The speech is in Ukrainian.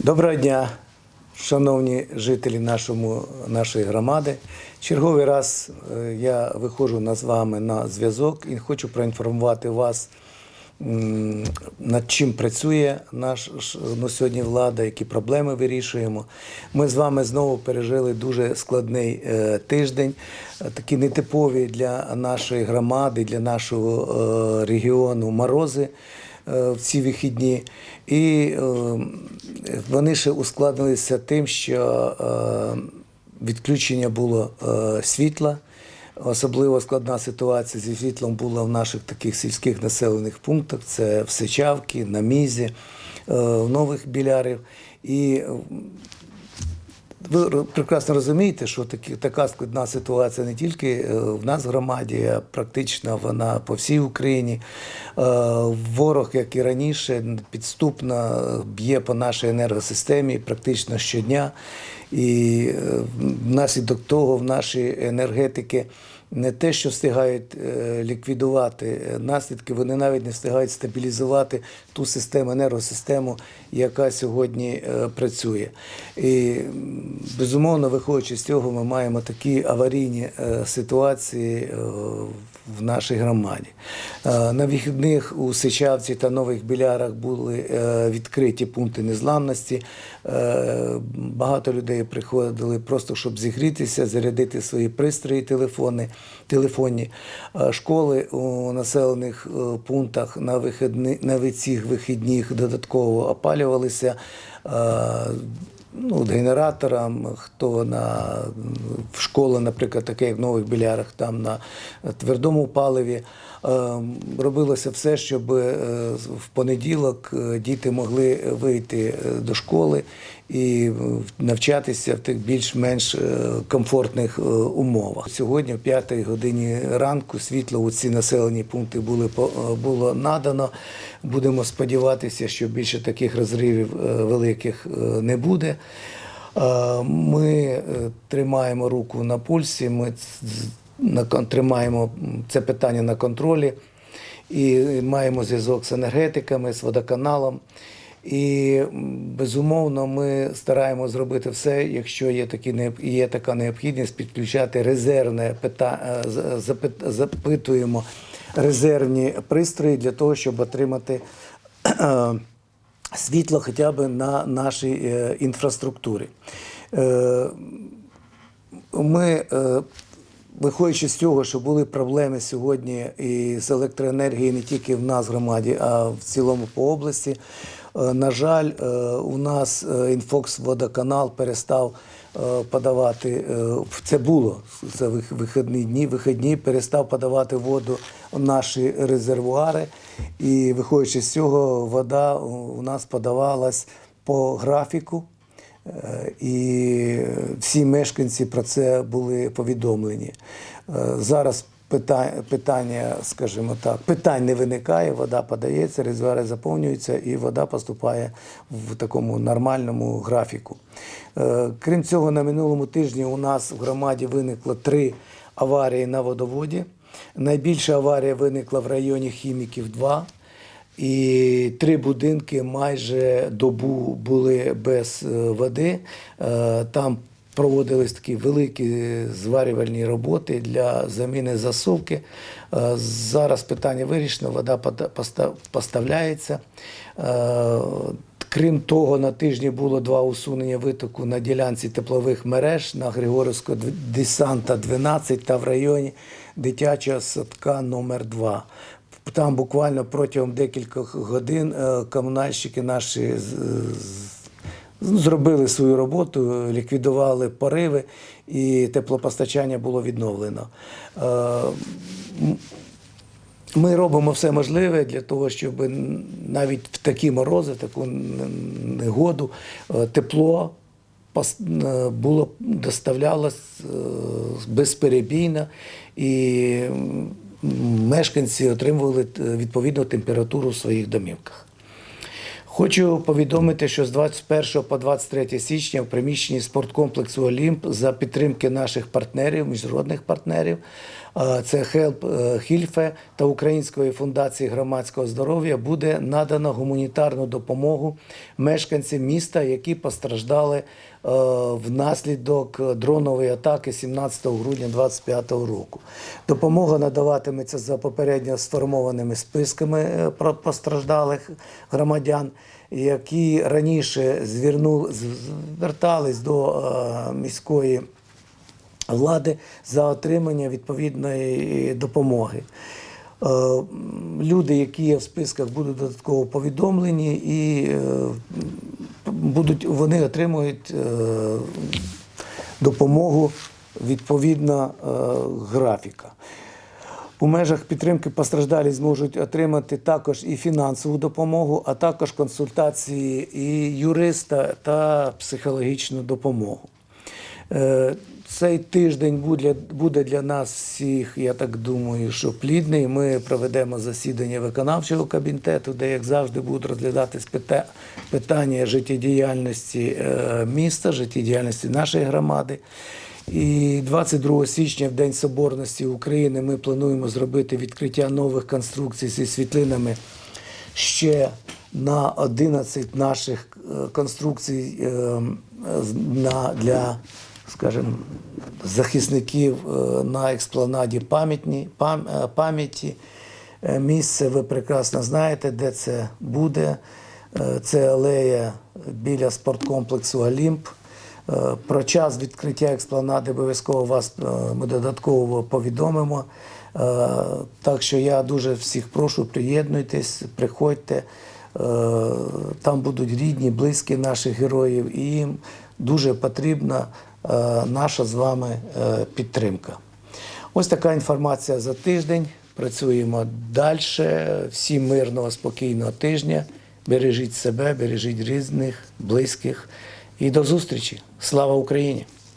Доброго дня, шановні жителі нашому, нашої громади. Черговий раз е, я виходжу з вами на зв'язок і хочу проінформувати вас, над чим працює наш ну, сьогодні влада, які проблеми вирішуємо. Ми з вами знову пережили дуже складний е, тиждень, е, такі нетипові для нашої громади, для нашого е, регіону морози в ці вихідні. І е, вони ще ускладнилися тим, що е, відключення було е, світла. Особливо складна ситуація зі світлом була в наших таких сільських населених пунктах. Це в Сичавці, на Мізі, е, в Нових Білярів. І е, ви прекрасно розумієте, що такі, така складна ситуація не тільки е, в нас в громаді, а практично вона по всій Україні. Е, Ворог, як і раніше, підступно б'є по нашій енергосистемі практично щодня. І е, внаслідок того в нашій енергетики не те, що встигають е, ліквідувати е, наслідки, вони навіть не встигають стабілізувати ту систему, енергосистему, яка сьогодні працює. І безумовно, виходячи з цього, ми маємо такі аварійні ситуації в нашій громаді. Е, На вихідних у Сичавці та Нових Білярах були е, відкриті пункти незламності. Е, Багато людей приходили просто, щоб зігрітися, зарядити свої пристрої, телефони, телефонні. Школи у населених пунктах на, вихідні, на цих вихідних додатково опалювалися. Ну, генераторам, хто на в школи, наприклад, таке як в Нових Білярах, там на твердому паливі. Е, Робилося все, щоб е, в понеділок е, діти могли вийти е, до школи і е, навчатися в тих більш-менш е, комфортних е, умовах. Сьогодні, в 5 годині ранку, світло у ці населені пункти були було надано. Будемо сподіватися, що більше таких розривів великих не буде. Ми тримаємо руку на пульсі, ми тримаємо це питання на контролі і маємо зв'язок з енергетиками, з водоканалом. І безумовно ми стараємося зробити все, якщо є, такі, є така необхідність, підключати резервне питання, запитуємо резервні пристрої для того, щоб отримати е, світло хоча б на нашій е, інфраструктурі. Е, Ми, е, виходячи з цього, що були проблеми сьогодні і з електроенергією не тільки в нас громаді, а в цілому по області. Е, На жаль, е, у нас е, Інфокс водоканал перестав подавати. Це було це вих- вихідні дні. Вихідні перестав подавати воду в наші резервуари. І виходячи з цього, вода у нас подавалась по графіку. І всі мешканці про це були повідомлені. Зараз питання, скажімо так, питань не виникає, вода подається, резервуари заповнюються і вода поступає в такому нормальному графіку. Е, Крім цього, на минулому тижні у нас в громаді виникло три аварії на водоводі. Найбільша аварія виникла в районі Хіміків 2. І три будинки майже добу були без е, води. Е, Там проводились такі великі зварювальні роботи для заміни засувки. Е, Зараз питання вирішено, вода поставляється. Е, Крім того, на тижні було два усунення витоку на ділянці теплових мереж на Григорівського десанта 12 та в районі дитячого садка номер 2 Там буквально протягом декількох годин е, комунальщики наші зробили свою роботу, ліквідували пориви і теплопостачання було відновлено. Е, ми робимо все можливе для того, щоб навіть в такі морози, в таку негоду, е, тепло е, було доставлялось е, безперебійно, і мешканці отримували відповідну температуру в своїх домівках. Хочу повідомити, що з 21 по 23 січня в приміщенні спорткомплексу Олімп за підтримки наших партнерів, міжнародних партнерів, це Хелп е, Хільфе та Української фундації громадського здоров'я буде надано гуманітарну допомогу мешканцям міста, які постраждали внаслідок дронової атаки 17 грудня 2025 року. Допомога надаватиметься за попередньо сформованими списками е, постраждалих громадян, які раніше зверну, звертались до е, міської влади за отримання відповідної допомоги. Е, Люди, які є в списках, будуть додатково повідомлені і е, будуть, вони отримують е, допомогу відповідна е, графіка. У межах підтримки постраждалі зможуть отримати також і фінансову допомогу, а також консультації і юриста та психологічну допомогу. Цей тиждень буде, для нас всіх, я так думаю, що плідний. Ми проведемо засідання виконавчого кабінету, де, як завжди, будуть розглядатись пита- питання життєдіяльності е, міста, життєдіяльності нашої громади. І 22 січня, в День Соборності України, ми плануємо зробити відкриття нових конструкцій зі світлинами ще на 11 наших е, конструкцій е, для, скажімо, захисників е, на експланаді е, пам'яті. Е, Місце ви прекрасно знаєте, де це буде. Це алея біля спорткомплексу Олімп. Про час відкриття експланади обов'язково вас ми додатково повідомимо. Так що я дуже всіх прошу, приєднуйтесь, приходьте. Там будуть рідні, близькі наших героїв, і їм дуже потрібна наша з вами е, підтримка. Ось така інформація за тиждень. Працюємо далі. Всім мирного, спокійного тижня. Бережіть себе, бережіть різних, близьких. І до зустрічі. Слава Україні!